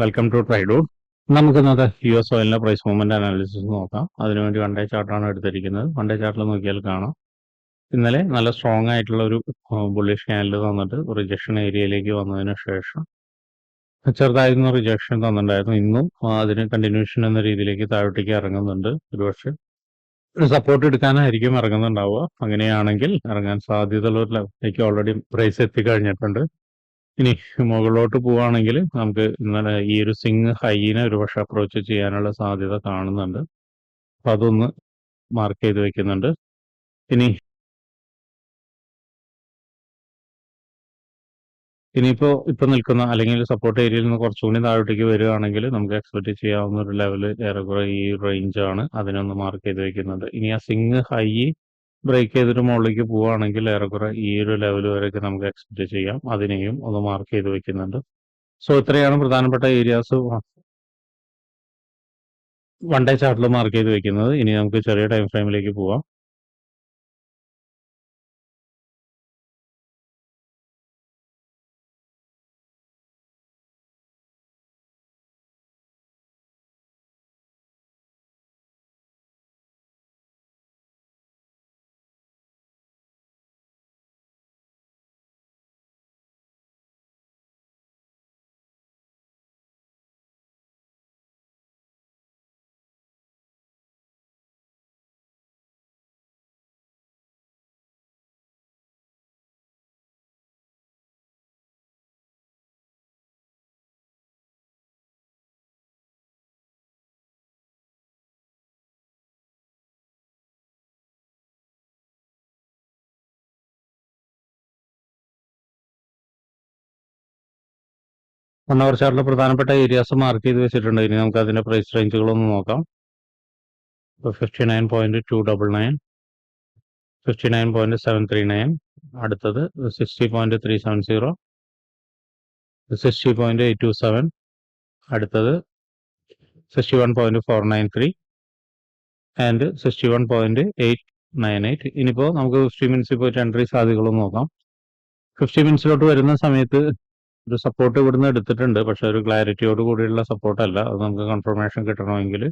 Welcome to ട്രൈഡോ നമുക്ക് ഇന്നത്തെ യു എസ് ഓയിലിന്റെ പ്രൈസ് മൂവ്മെന്റ് അനാലിസിസ് നോക്കാം. അതിനുവേണ്ടി ഡേ ചാർട്ടാണ് എടുത്തിരിക്കുന്നത്. ഡേ ചാർട്ടിൽ നോക്കിയാൽ കാണാം. ഇന്നലെ നല്ല സ്ട്രോങ് ആയിട്ടുള്ള ഒരു ബുള്ളിഷ് ക്യാൻഡിൽ തന്നിട്ട് റിജക്ഷൻ ഏരിയയിലേക്ക് വന്നതിന് ശേഷം ചെറുതായിരുന്നു റിജക്ഷൻ തന്നിട്ടുണ്ടായിരുന്നു. ഇന്നും അതിന് കണ്ടിന്യൂഷൻ എന്ന രീതിയിലേക്ക് താഴോട്ടേക്ക് ഇറങ്ങുന്നുണ്ട്. ഒരുപക്ഷെ സപ്പോർട്ട് എടുക്കാനായിരിക്കും ഇറങ്ങുന്നുണ്ടാവുക. അങ്ങനെയാണെങ്കിൽ ഇറങ്ങാൻ സാധ്യതയുള്ള ഒരു ഓൾറെഡി പ്രൈസ് എത്തിക്കഴിഞ്ഞിട്ടുണ്ട്. ഇനി മുകളിലോട്ട് പോവുകയാണെങ്കിൽ നമുക്ക് ഇന്നലെ ഈ ഒരു സിങ് ഹൈനെ ഒരു പക്ഷെ അപ്രോച്ച് ചെയ്യാനുള്ള സാധ്യത കാണുന്നുണ്ട്. അപ്പൊ അതൊന്ന് മാർക്ക് ചെയ്ത് വെക്കുന്നുണ്ട്. ഇനി ഇനിയിപ്പോ ഇപ്പൊ നിൽക്കുന്ന അല്ലെങ്കിൽ സപ്പോർട്ട് ഏരിയയിൽ നിന്ന് കുറച്ചുകൂടി താഴോട്ടേക്ക് വരികയാണെങ്കിൽ നമുക്ക് എക്സ്പെക്ട് ചെയ്യാവുന്ന ഒരു ലെവൽ ഏറെക്കുറെ ഈ റേഞ്ച് ആണ് അതിനൊന്ന് മാർക്ക് ചെയ്ത് വെക്കുന്നുണ്ട് ഇനി ആ സിങ് ഹൈ ബ്രേക്ക് ചെയ്തിട്ട് മുകളിലേക്ക് പോവുകയാണെങ്കിൽ ഏറെക്കുറെ ഈ ഒരു ലെവൽ വരെയൊക്കെ നമുക്ക് എക്സ്പെക്ട് ചെയ്യാം. അതിനെയും ഒന്ന് മാർക്ക് ചെയ്ത് വെക്കുന്നുണ്ട്. സോ ഇത്രയാണ് പ്രധാനപ്പെട്ട ഏരിയാസ് വൺ ഡേ ചാർട്ടിൽ മാർക്ക് ചെയ്ത് വെക്കുന്നത്. ഇനി നമുക്ക് ചെറിയ ടൈം ഫ്രെയിമിലേക്ക് പോവാം. വൺ ചാർട്ടിലെ പ്രധാനപ്പെട്ട ഏരിയാസ് മാർക്ക് ചെയ്ത് വെച്ചിട്ടുണ്ട്. ഇനി നമുക്ക് അതിന്റെ പ്രൈസ് റേഞ്ചുകളൊന്ന് നോക്കാം. Fifty nine point two double nine fifty nine point seven three nine അടുത്തത് sixty point three seven zero sixty point eight two seven അടുത്തത് sixty one point four nine three and sixty one point eight nine eight ഇനിയിപ്പോൾ നമുക്ക് fifty മിനിറ്റ്സിൽ പോയിട്ട് entry സാധ്യതകളും നോക്കാം fifty മിനിറ്റ്സിലോട്ട് വരുന്ന സമയത്ത് ഒരു സപ്പോർട്ട് ഇവിടുന്ന് എടുത്തിട്ടുണ്ട്. പക്ഷെ ഒരു ക്ലാരിറ്റിയോട് കൂടിയുള്ള സപ്പോർട്ടല്ല അത് നമുക്ക് കൺഫർമേഷൻ കിട്ടണമെങ്കിൽ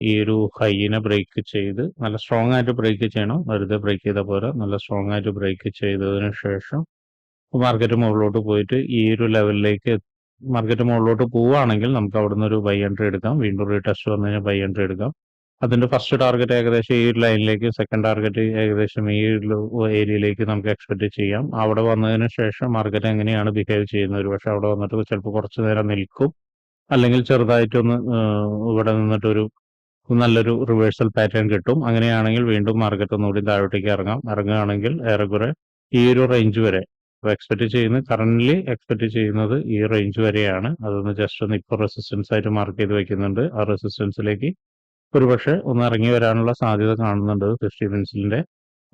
ഈ ഒരു ഹൈനെ ബ്രേക്ക് ചെയ്ത് നല്ല സ്ട്രോങ് ആയിട്ട് ബ്രേക്ക് ചെയ്യണം. വെറുതെ ബ്രേക്ക് ചെയ്ത പോലെ നല്ല സ്ട്രോങ് ആയിട്ട് ബ്രേക്ക് ചെയ്തതിന് ശേഷം മാർക്കറ്റ് മുകളിലോട്ട് പോയിട്ട് ഈ ഒരു ലെവലിലേക്ക് മാർക്കറ്റ് മുകളിലോട്ട് പോവുകയാണെങ്കിൽ നമുക്ക് അവിടുന്ന് ഒരു ബൈ എൻട്രി എടുക്കാം. വീണ്ടും ഒരു ടെസ്റ്റ് വന്നു കഴിഞ്ഞാൽ ബൈ എൻട്രി എടുക്കാം. അതിന്റെ ഫസ്റ്റ് ടാർഗറ്റ് ഏകദേശം ഈ ഒരു ലൈനിലേക്ക് സെക്കൻഡ് ടാർഗറ്റ് ഏകദേശം ഈ ഏരിയയിലേക്ക് നമുക്ക് എക്സ്പെക്ട് ചെയ്യാം. അവിടെ വന്നതിന് ശേഷം മാർക്കറ്റ് എങ്ങനെയാണ് ബിഹേവ് ചെയ്യുന്നത്? ഒരു പക്ഷെ അവിടെ വന്നിട്ട് ചിലപ്പോൾ കുറച്ച് നേരം നിൽക്കും. അല്ലെങ്കിൽ ചെറുതായിട്ടൊന്ന് ഇവിടെ നിന്നിട്ടൊരു നല്ലൊരു റിവേഴ്സൽ പാറ്റേൺ കിട്ടും. അങ്ങനെയാണെങ്കിൽ വീണ്ടും മാർക്കറ്റ് ഒന്നുകൂടി താഴോട്ടേക്ക് ഇറങ്ങാം. ഇറങ്ങുകയാണെങ്കിൽ ഏറെക്കുറെ ഈ ഒരു റേഞ്ച് വരെ. എക്സ്പെക്ട് ചെയ്യുന്നത് കറന്റ് എക്സ്പെക്ട് ചെയ്യുന്നത് ഈ റേഞ്ച് വരെയാണ്. അതൊന്ന് ജസ്റ്റ് ഒന്ന് ഇപ്പോൾ റെസിസ്റ്റൻസ് ആയിട്ട് മാർക്ക് ചെയ്ത് വെക്കുന്നുണ്ട്. ആ റെസിസ്റ്റൻസിലേക്ക് ഒരുപക്ഷെ ഒന്ന് ഇറങ്ങി വരാനുള്ള സാധ്യത കാണുന്നുണ്ട് ഫിഫ്റ്റി പെൻസിലിന്റെ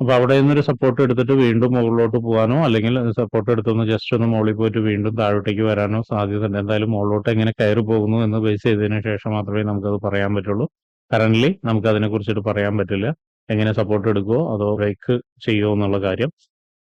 അപ്പൊ അവിടെ നിന്നൊരു സപ്പോർട്ട് എടുത്തിട്ട് വീണ്ടും മുകളിലോട്ട് പോകാനോ അല്ലെങ്കിൽ സപ്പോർട്ട് എടുത്തൊന്ന് ജസ്റ്റ് ഒന്ന് മുകളിൽ പോയിട്ട് വീണ്ടും താഴോട്ടേക്ക് വരാനോ സാധ്യത ഉണ്ട്. എന്തായാലും മുകളിലോട്ട് എങ്ങനെ കയറി പോകുന്നു എന്ന് ബേസ് ചെയ്തതിനു ശേഷം മാത്രമേ നമുക്കത് പറയാൻ പറ്റുള്ളൂ. കറന്റ് നമുക്ക് അതിനെ കുറിച്ചിട്ട് പറയാൻ പറ്റില്ല. എങ്ങനെ സപ്പോർട്ട് എടുക്കുമോ അതോ ബ്രേക്ക് ചെയ്യുമോ എന്നുള്ള കാര്യം.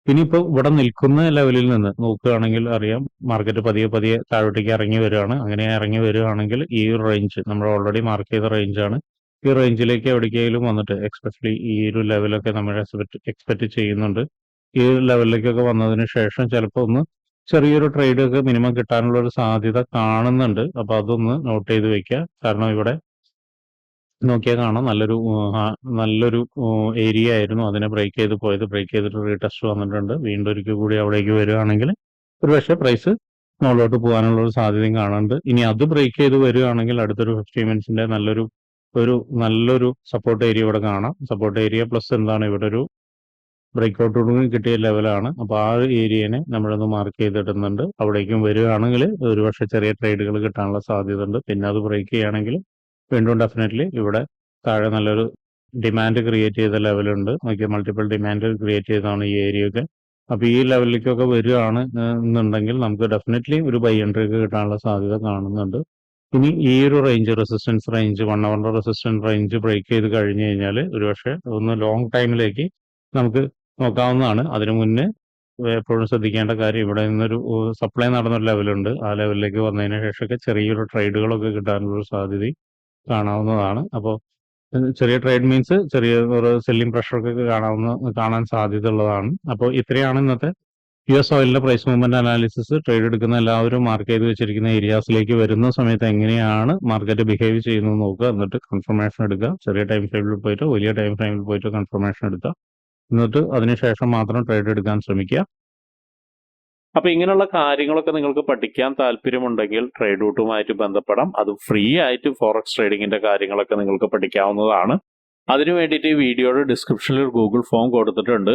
ഇനിയിപ്പോൾ ഇവിടെ നിൽക്കുന്ന ലെവലിൽ നിന്ന് നോക്കുകയാണെങ്കിൽ അറിയാം മാർക്കറ്റ് പതിയെ പതിയെ താഴോട്ടേക്ക് ഇറങ്ങി വരികയാണ്. അങ്ങനെ ഇറങ്ങി വരികയാണെങ്കിൽ ഈ ഒരു റേഞ്ച് നമ്മൾ ഓൾറെഡി മാർക്ക് ചെയ്ത റേഞ്ചാണ് ഈ റേഞ്ചിലേക്ക് എവിടേക്കെങ്കിലും വന്നിട്ട് എക്സ്പെഷ്യലി ഈ ഒരു ലെവലൊക്കെ നമ്മൾ എക്സ്പെക്ട് എക്സ്പെക്ട് ചെയ്യുന്നുണ്ട്. ഈ ലെവലിലേക്കൊക്കെ വന്നതിന് ശേഷം ചിലപ്പോൾ ഒന്ന് ചെറിയൊരു ട്രേഡ് ഒക്കെ മിനിമം കിട്ടാനുള്ള ഒരു സാധ്യത കാണുന്നുണ്ട്. അപ്പൊ അതൊന്ന് നോട്ട് ചെയ്ത് വെക്കുക. കാരണം ഇവിടെ നോക്കിയാൽ കാണാം നല്ലൊരു നല്ലൊരു ഏരിയ ആയിരുന്നു. അതിനെ ബ്രേക്ക് ചെയ്ത് പോയത്. ബ്രേക്ക് ചെയ്തിട്ട് റീടെസ്റ്റ് വന്നിട്ടുണ്ട്. വീണ്ടും ഒരിക്കൽ കൂടി അവിടേക്ക് വരികയാണെങ്കിൽ ഒരു പക്ഷെ പ്രൈസ് മുകളിലോട്ട് പോകാനുള്ള ഒരു സാധ്യതയും കാണുന്നുണ്ട്. ഇനി അത് ബ്രേക്ക് ചെയ്ത് വരികയാണെങ്കിൽ അടുത്തൊരു ഫിഫ്റ്റി മിനിറ്റ്സിന്റെ നല്ലൊരു ഒരു നല്ലൊരു സപ്പോർട്ട് ഏരിയ ഇവിടെ കാണാം. സപ്പോർട്ട് ഏരിയ പ്ലസ് എന്താണ്? ഇവിടെ ഒരു ബ്രേക്ക്ഔട്ട് ഔട്ടോട് കിട്ടിയ ലെവലാണ് അപ്പോൾ ആ ഏരിയനെ നമ്മളൊന്ന് മാർക്ക് ചെയ്തിടുന്നുണ്ട്. അവിടേക്കും വരികയാണെങ്കിൽ ഒരുപക്ഷെ ചെറിയ ട്രേഡുകൾ കിട്ടാനുള്ള സാധ്യത ഉണ്ട് പിന്നെ അത് ബ്രേക്ക് ചെയ്യുകയാണെങ്കിൽ വീണ്ടും ഡെഫിനറ്റ്ലി ഇവിടെ താഴെ നല്ലൊരു ഡിമാൻഡ് ക്രിയേറ്റ് ചെയ്ത ലെവലുണ്ട് നോക്കിയ മൾട്ടിപ്പിൾ ഡിമാൻഡ് ക്രിയേറ്റ് ചെയ്താണ് ഈ ഏരിയയൊക്കെ അപ്പോൾ ഈ ലെവലിലേക്കൊക്കെ വരികയാണ് എന്നുണ്ടെങ്കിൽ നമുക്ക് ഡെഫിനറ്റ്ലി ഒരു ബൈ എൻട്രി ഒക്കെ കിട്ടാനുള്ള സാധ്യത കാണുന്നുണ്ട്. ഇനി ഈ ഒരു റേഞ്ച് റെസിസ്റ്റൻസ് റേഞ്ച് വൺ അവറിന്റെ റെസിസ്റ്റൻസ് റേഞ്ച് ബ്രേക്ക് ചെയ്ത് കഴിഞ്ഞു കഴിഞ്ഞാൽ ഒരുപക്ഷെ ഒന്ന് ലോങ് ടൈമിലേക്ക് നമുക്ക് നോക്കാവുന്നതാണ്. അതിനു മുന്നേ എപ്പോഴും ശ്രദ്ധിക്കേണ്ട കാര്യം ഇവിടെ നിന്നൊരു സപ്ലൈ നടന്നൊരു ലെവലുണ്ട് ആ ലെവലിലേക്ക് വന്നതിന് ശേഷമൊക്കെ ചെറിയൊരു ട്രേഡുകളൊക്കെ കിട്ടാനുള്ള സാധ്യത കാണാവുന്നതാണ്. അപ്പോൾ ചെറിയ ട്രേഡ് മീൻസ് ചെറിയ ഒരു സെല്ലിംഗ് പ്രഷറൊക്കെ കാണാവുന്ന കാണാൻ സാധ്യത ഉള്ളതാണ്. അപ്പോൾ ഇത്രയാണ് ഇന്നത്തെ യു എസ് ഓയിലിന്റെ പ്രൈസ് മൂവ്മെന്റ് അനാലിസിസ് ട്രേഡ് എടുക്കുന്ന എല്ലാവരും മാർക്ക് ചെയ്ത് വെച്ചിരിക്കുന്ന ഏരിയാസിലേക്ക് വരുന്ന സമയത്ത് എങ്ങനെയാണ് മാർക്കറ്റ് ബിഹേവ് ചെയ്യുന്നത് നോക്കുക. എന്നിട്ട് കൺഫർമേഷൻ എടുക്കുക. ചെറിയ ടൈം ഫ്രെയിമിൽ പോയിട്ട് വലിയ ടൈം ഫ്രെയിമിൽ പോയിട്ട് കൺഫർമേഷൻ എടുക്കുക. എന്നിട്ട് അതിനുശേഷം മാത്രം ട്രേഡ് എടുക്കാൻ ശ്രമിക്കുക. അപ്പൊ ഇങ്ങനെയുള്ള കാര്യങ്ങളൊക്കെ നിങ്ങൾക്ക് പഠിക്കാൻ താല്പര്യമുണ്ടെങ്കിൽ ട്രേഡ് റൂട്ടുമായിട്ട് ബന്ധപ്പെടാം. അത് ഫ്രീ ആയിട്ട് ഫോറക്സ് ട്രേഡിങ്ങിന്റെ കാര്യങ്ങളൊക്കെ നിങ്ങൾക്ക് പഠിക്കാവുന്നതാണ്. അതിനു വേണ്ടിയിട്ട് ഈ വീഡിയോയുടെ ഡിസ്ക്രിപ്ഷനിൽ ഒരു ഗൂഗിൾ ഫോം കൊടുത്തിട്ടുണ്ട്.